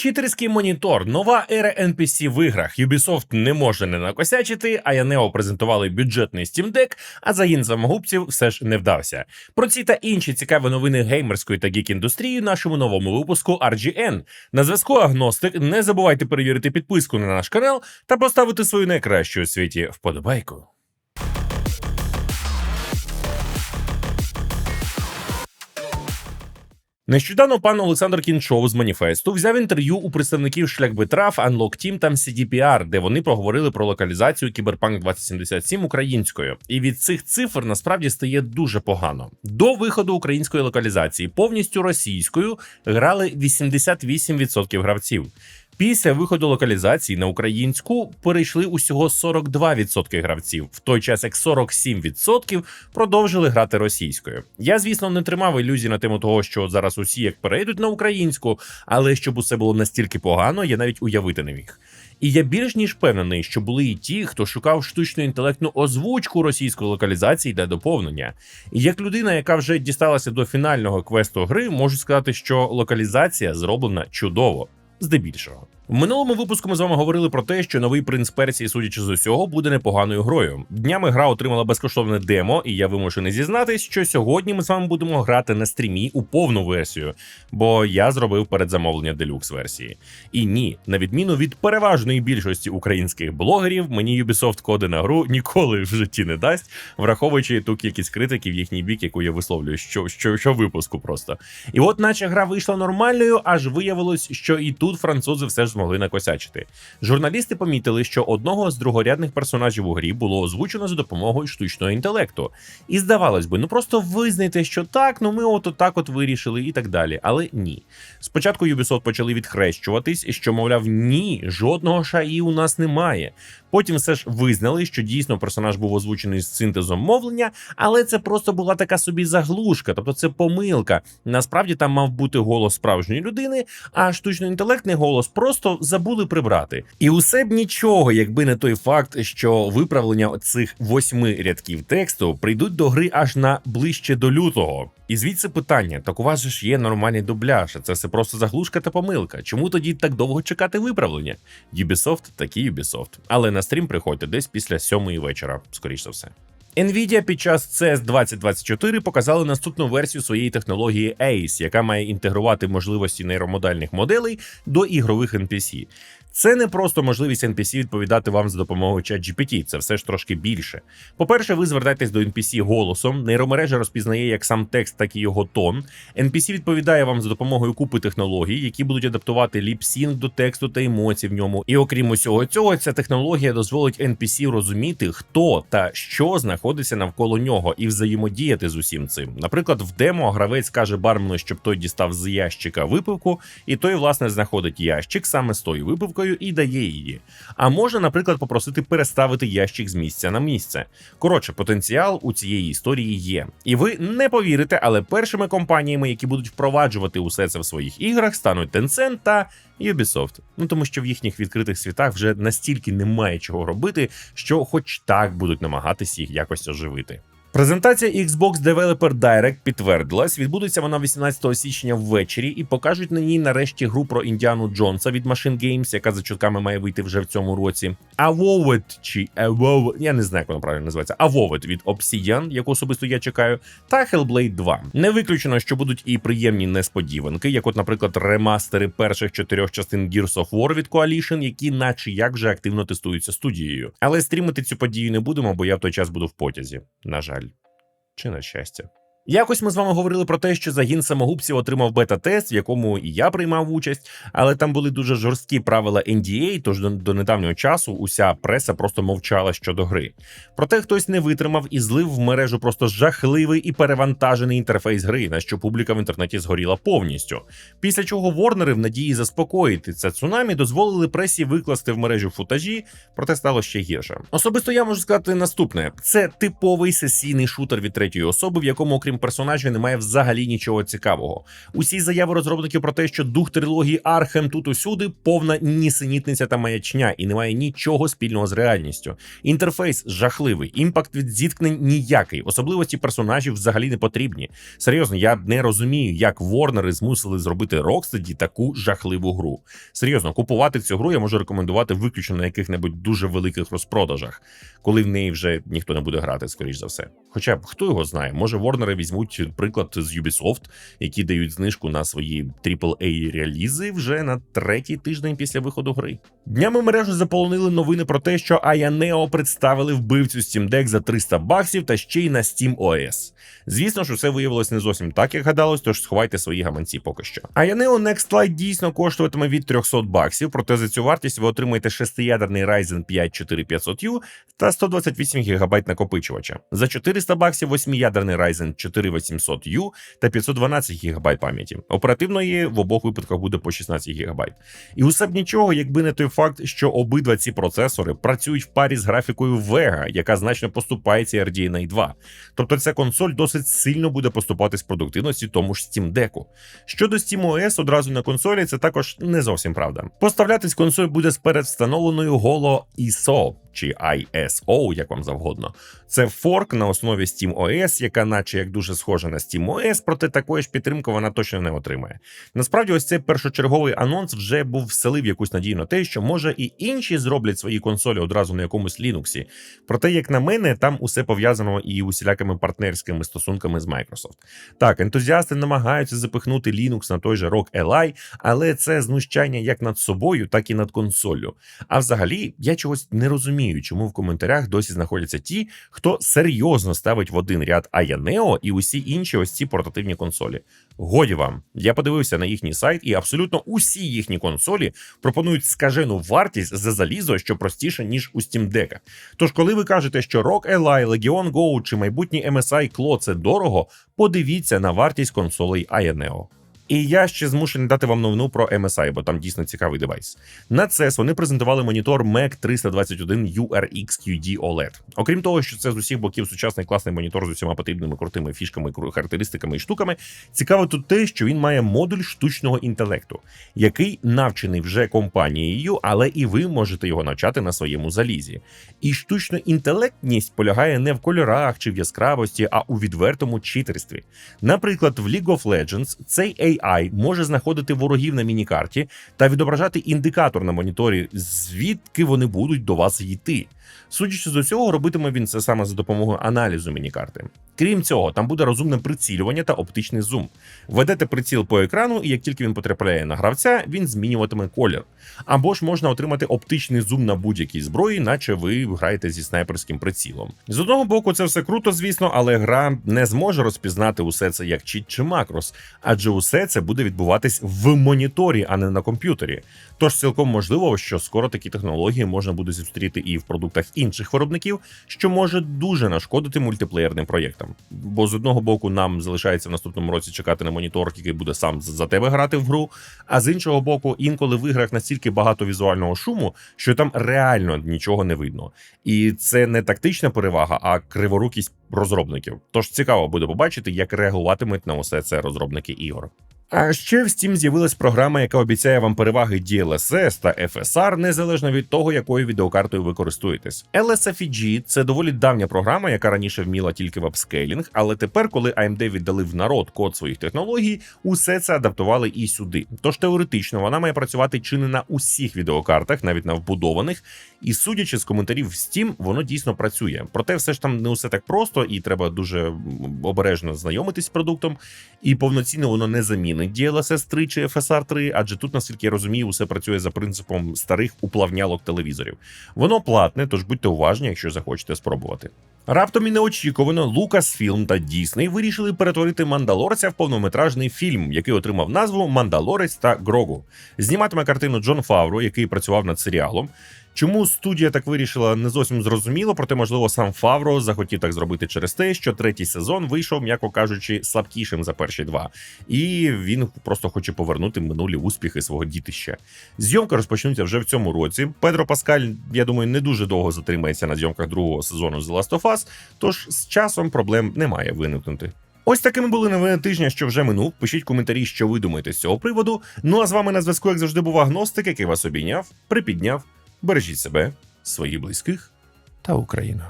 Читерський монітор, нова ера NPC в іграх. Ubisoft не може не накосячити, а Янео презентували бюджетний Steam Deck, а загін самогубців все ж не вдався. Про ці та інші цікаві новини геймерської та гік індустрії в нашому новому випуску RGN. На зв'язку Агностик. Не забувайте перевірити підписку на наш канал та поставити свою найкращу у світі вподобайку. Нещодавно пан Олександр Кінчов з маніфесту взяв інтерв'ю у представників Шляхбитрав, Unlock Team та CDPR, де вони проговорили про локалізацію Кіберпанк 2077 українською. І від цих цифр насправді стає дуже погано. До виходу української локалізації повністю російською грали 88% гравців. Після виходу локалізації на українську перейшли усього 42% гравців, в той час як 47% продовжили грати російською. Я, звісно, не тримав ілюзій на тему того, що зараз усі як перейдуть на українську, але щоб усе було настільки погано, я навіть уявити не міг. І я більш ніж впевнений, що були і ті, хто шукав штучну інтелектну озвучку російської локалізації для доповнення. І як людина, яка вже дісталася до фінального квесту гри, можу сказати, що локалізація зроблена чудово. Здебільшого, в минулому випуску ми з вами говорили про те, що новий принц Персії, судячи з усього, буде непоганою грою. Днями гра отримала безкоштовне демо, і я вимушений зізнатись, що сьогодні ми з вами будемо грати на стрімі у повну версію, бо я зробив передзамовлення делюкс версії. І ні, на відміну від переважної більшості українських блогерів, мені Ubisoft коди на гру ніколи в житті не дасть, враховуючи ту кількість критиків їхній бік, яку я висловлюю, що, що, що випуску просто. І от, наче гра вийшла нормальною, аж виявилось, що і тут французи все ж змогли накосячити. Журналісти помітили, що одного з другорядних персонажів у грі було озвучено за допомогою штучного інтелекту. І здавалось би, ну просто визнайте, що так, ну ми от так от вирішили і так далі. Але ні. Спочатку Ubisoft почали відхрещуватись, що мовляв, ні, жодного шаї у нас немає. Потім все ж визнали, що дійсно персонаж був озвучений з синтезом мовлення, але це просто була така собі заглушка, тобто це помилка. Насправді там мав бути голос справжньої людини, а штучний інтелектний голос просто забули прибрати. І усе б нічого, якби не той факт, що виправлення цих восьми рядків тексту прийдуть до гри аж на ближче до лютого. І звідси питання: так у вас ж є нормальний дубляж, це все просто заглушка та помилка. Чому тоді так довго чекати виправлення? Ubisoft такі Ubisoft. Але на стрім приходьте десь після сьомої вечора, скоріш за все. Nvidia під час CES 2024 показали наступну версію своєї технології ACE, яка має інтегрувати можливості нейромодальних моделей до ігрових NPC. Це не просто можливість NPC відповідати вам за допомогою ChatGPT, це все ж трошки більше. По-перше, ви звертаєтесь до NPC голосом, нейромережа розпізнає як сам текст, так і його тон. NPC відповідає вам за допомогою купи технологій, які будуть адаптувати ліпсінг до тексту та емоцій в ньому. І окрім усього цього, ця технологія дозволить NPC розуміти, хто та що знаходиться навколо нього, і взаємодіяти з усім цим. Наприклад, в демо гравець каже бармену, щоб той дістав з ящика випивку, і той, власне, знаходить ящик саме з тою випивкою і дає її. А можна, наприклад, попросити переставити ящик з місця на місце. Коротше, потенціал у цієї історії є. І ви не повірите, але першими компаніями, які будуть впроваджувати усе це в своїх іграх, стануть Tencent та Ubisoft. Ну тому що в їхніх відкритих світах вже настільки немає чого робити, що, хоч так, будуть намагатись їх якось оживити. Презентація Xbox Developer Direct підтвердилась. Відбудеться вона 18 січня ввечері, і покажуть на ній нарешті гру про Індіану Джонса від Machine Games, яка за чутками має вийти вже в цьому році. Avowed чи Avowed, я не знаю, як воно правильно називається. Avowed від Obsidian, яку особисто я чекаю, та Hellblade 2. Не виключено, що будуть і приємні несподіванки, як, от, наприклад, ремастери перших чотирьох частин Gears of War від Coalition, які, наче як вже активно тестуються студією. Але стрімити цю подію не будемо, бо я в той час буду в потязі. На жаль чи на щастя. Якось ми з вами говорили про те, що загін самогубців отримав бета-тест, в якому і я приймав участь, але там були дуже жорсткі правила NDA, тож до, недавнього часу уся преса просто мовчала щодо гри. Проте хтось не витримав і злив в мережу просто жахливий і перевантажений інтерфейс гри, на що публіка в інтернеті згоріла повністю. Після чого Ворнери в надії заспокоїти це цунамі дозволили пресі викласти в мережу футажі, проте стало ще гірше. Особисто я можу сказати наступне: це типовий сесійний шутер від третьої особи, в якому окрім окрім персонажів, немає взагалі нічого цікавого. Усі заяви розробників про те, що дух трилогії Архем тут усюди повна нісенітниця та маячня, і немає нічого спільного з реальністю. Інтерфейс жахливий, імпакт від зіткнень ніякий, особливості персонажів взагалі не потрібні. Серйозно, я не розумію, як Ворнери змусили зробити Rocksteady таку жахливу гру. Серйозно, купувати цю гру я можу рекомендувати виключно на яких-небудь дуже великих розпродажах, коли в неї вже ніхто не буде грати, скоріш за все. Хоча хто його знає, може Ворнери візьмуть приклад з Ubisoft, які дають знижку на свої aaa релізи вже на третій тиждень після виходу гри. Днями мережу заполонили новини про те, що Ayaneo представили вбивцю Steam Deck за 300 баксів та ще й на Steam OS. Звісно, що все виявилось не зовсім так, як гадалось, тож сховайте свої гаманці поки що. Ayaneo Next Lite дійсно коштуватиме від 300 баксів, проте за цю вартість ви отримаєте шестиядерний Ryzen 5 4500U та 128 ГБ накопичувача. За 400 баксів восьмиядерний Ryzen 4800U та 512 ГБ пам'яті. Оперативної в обох випадках буде по 16 ГБ. І усе б нічого, якби не той факт, що обидва ці процесори працюють в парі з графікою Vega, яка значно поступається RDNA 2. Тобто ця консоль досить сильно буде поступатись в продуктивності тому ж Steam Deck. Щодо SteamOS одразу на консолі, це також не зовсім правда. Поставлятись консоль буде з передвстановленою Holo ISO чи ISO, як вам завгодно. Це форк на основі SteamOS, яка, наче як дуже схожа на SteamOS, проте такої ж підтримки вона точно не отримає. Насправді, ось цей першочерговий анонс вже був вселив якусь надію на те, що може і інші зроблять свої консолі одразу на якомусь Linux. Проте, як на мене, там усе пов'язано і усілякими партнерськими стосунками з Microsoft. Так, ентузіасти намагаються запихнути Linux на той же Rock Ally, але це знущання як над собою, так і над консоллю. А взагалі, я чогось не розумію, чому в коментарях досі знаходяться ті, хто серйозно ставить в один ряд Ayaneo і усі інші ось ці портативні консолі. Годі вам. Я подивився на їхній сайт, і абсолютно усі їхні консолі пропонують скажену вартість за залізо, що простіше, ніж у Steam Deck. Тож, коли ви кажете, що Rock Ally, Legion Go чи майбутній MSI Claw – це дорого, подивіться на вартість консолей Ayaneo. І я ще змушений дати вам новину про MSI, бо там дійсно цікавий девайс. На CES вони презентували монітор Mac 321 URX OLED. Окрім того, що це з усіх боків сучасний класний монітор з усіма потрібними крутими фішками, характеристиками і штуками. Цікаво тут те, що він має модуль штучного інтелекту, який навчений вже компанією, але і ви можете його навчати на своєму залізі. І штучна інтелектність полягає не в кольорах чи в яскравості, а у відвертому читерстві. Наприклад, в League of Legends цей AI може знаходити ворогів на мінікарті та відображати індикатор на моніторі, звідки вони будуть до вас йти. Судячи з усього, робитиме він це саме за допомогою аналізу мінікарти. Крім цього, там буде розумне прицілювання та оптичний зум. Ведете приціл по екрану, і як тільки він потрапляє на гравця, він змінюватиме колір. Або ж можна отримати оптичний зум на будь-якій зброї, наче ви граєте зі снайперським прицілом. З одного боку, це все круто, звісно, але гра не зможе розпізнати усе це як чіт чи макрос, адже усе це буде відбуватись в моніторі, а не на комп'ютері. Тож цілком можливо, що скоро такі технології можна буде зустріти і в продуктах інших виробників, що може дуже нашкодити мультиплеєрним проєктам. Бо з одного боку нам залишається в наступному році чекати на монітор, який буде сам за тебе грати в гру. А з іншого боку, інколи в іграх настільки багато візуального шуму, що там реально нічого не видно. І це не тактична перевага, а криворукість розробників. Тож цікаво буде побачити, як реагуватимуть на усе це розробники ігор. А ще в Steam з'явилась програма, яка обіцяє вам переваги DLSS та FSR незалежно від того, якою відеокартою ви користуєтесь. LSFEG – це доволі давня програма, яка раніше вміла тільки вебскейлінг, але тепер, коли AMD віддали в народ код своїх технологій, усе це адаптували і сюди. Тож теоретично вона має працювати чи не на усіх відеокартах, навіть на вбудованих. І судячи з коментарів в Steam, воно дійсно працює. Проте все ж там не усе так просто, і треба дуже обережно знайомитись з продуктом. І повноцінно воно не замінить DLSS 3 чи FSR 3, адже тут, наскільки я розумію, усе працює за принципом старих уплавнялок телевізорів. Воно платне, тож будьте уважні, якщо захочете спробувати. Раптом і неочікувано Lucasfilm та Disney вирішили перетворити мандалорця в повнометражний фільм, який отримав назву Мандалорець та Грогу. Зніматиме картину Джон Фавро, який працював над серіалом. Чому студія так вирішила, не зовсім зрозуміло, проте, можливо, сам Фавро захотів так зробити через те, що третій сезон вийшов, м'яко кажучи, слабкішим за перші два, і він просто хоче повернути минулі успіхи свого дітища. Зйомка розпочнуться вже в цьому році. Педро Паскаль, я думаю, не дуже довго затримається на зйомках другого сезону The Last of Us, тож з часом проблем не має виникнути. Ось такими були новини тижня, що вже минув. Пишіть коментарі, що ви думаєте з цього приводу. Ну а з вами на зв'язку, як завжди, був агностик, який вас обійняв, припідняв. Бережіть себе, своїх близьких та Україну.